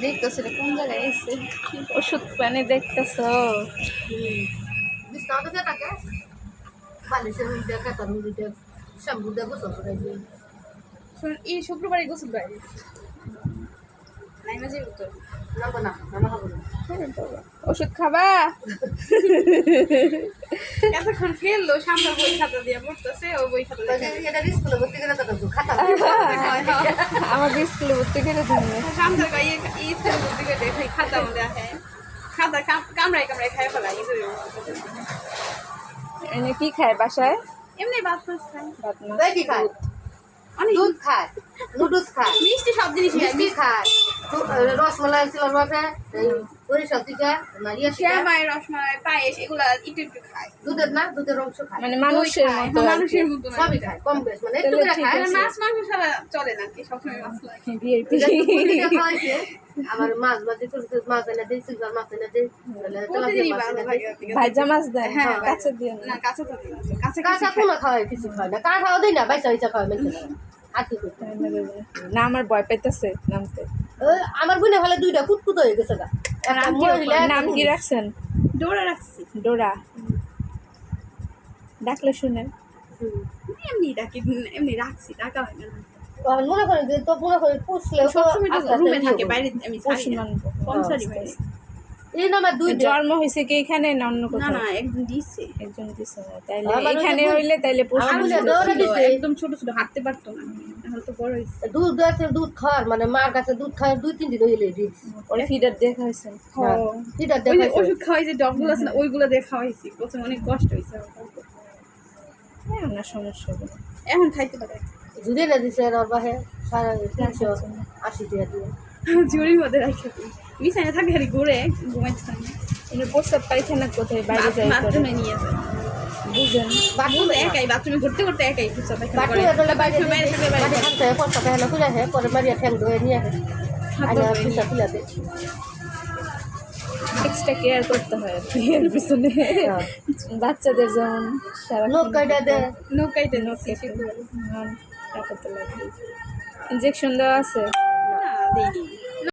দেখতেছ এটা কোন জায়গায় এসে ওষুধ পানি দেখতেছ? এই শুক্রবারে গোসল করে না ওষুধ খাবা? এতক্ষণ ফেলল সামনে বই খাতা দিয়ে পড়তেছে ও বই খাতা এটা স্কুলে ভর্তি করে তো তো খাতা আমাদের স্কুলে ভর্তি করে দিবে স্কুলে ভর্তি করে দেখি খাতা মধ্যে আছে খাতা খায় কামড়াই খাই ফেলাই এনে কি খায় বাসায়? এমনি ভাত মাছ খায়। ভাত মাছ। কি খায়? দুধ। খায়? নুডলস খায়? মিষ্টি সব জিনিস মিষ্টি। খায়? রসমালাই ছিল এই পরিষদ থেকে শ্যামাই রসমালাই পায়েস এগুলা একটু একটু খায়। দুধের না দুধের অংশ খায়। মানে মানুষের মতো মানুষের মতো সবই খায় কম বেশ মানে একটু করে খায়। মাছ মাংস ছাড়া চলে না কি সবসময় মাছ লাগে। আমার মাছ ভাজি করছে মাছ এনে দিই সিলভার মাছ এনে দিই। নাহলে মাছ লাগে দিই। ভাজা মাছ দেয়? হ্যাঁ, কাছে দিয়ে না? কাঁচা তো কাঁচা কাঁচা কাঁচা কোনো খাওয়াই কিছু খাওয়াই না। কাঁচা খাওয়া দিই না বাইসা বাইসা খাওয়াই না আর কি করতে না আমার ভয় পাইতেছে নামতে। আমার বোনে হলে দুইটা কুটকুট হয়ে গেছে গা। নাম কি। রাখছেন? ডোরা রাখছি। ডোরা। ডাকলে শুনে এমনি ডাকি এমনি রাখছি ডাকা হয় না। মনে করেন যে তো মনে করেন পুষলেও সবসময় তো আস্তে আস্তে রুমে ইয়ে থাকে বাইরে আমি ছাড়ি পশু না মানব কনসারি বাইরে। এই না আমার দুইটা। জন্ম হয়েছে কি এখানে না অন্য না কোথাও? না একদম দিছে। একজন দিছে তাইলে এখানে হইলে তাইলে। একদম ছোট ছোট হাঁটতে পারতো না। এখন তো বড় হয়েছে। দুধ আছে দুধ খাওয়ার মানে মার কাছে দুধ খাওয়ার দুই তিন দিন হইলে ফিডার যে ওষুধ খাওয়াই যে আছে না ওইগুলো দিয়ে খাওয়াইছি। প্রথমে অনেক কষ্ট হয়েছে হ্যাঁ না সমস্যা হবে এখন খাইতে পারে। জুড়ে না দিছে আর বাহে সারা তিনশো আশি টাকা দিয়ে। মধ্যে রাখে বিছানে থাকে খালি ঘুরে ঘুমাইতে থাকে প্রস্তাব পায়খানা কোথায় বাইরে বাথরুমে নিয়ে যায়। বাথরুমে একাই বাথরুমে ঘুরতে ঘুরতে একাই। বাথরুমে দলে বাইরে বাইরে খানতে পয়সা পেহানা খুলে আসে পরে মারিয়া ঠ্যাং ধরে নিয়ে আসে। আগে পিসা খুলে দে এক্সট্রা কেয়ার করতে হয় পিছনে। হ্যাঁ। বাচ্চাদের যেমন সারা নখ কাইটা দে। নৌকাইতে নখ কেটে টাকা তো লাগবে ইঞ্জেকশন দেওয়া আছে? না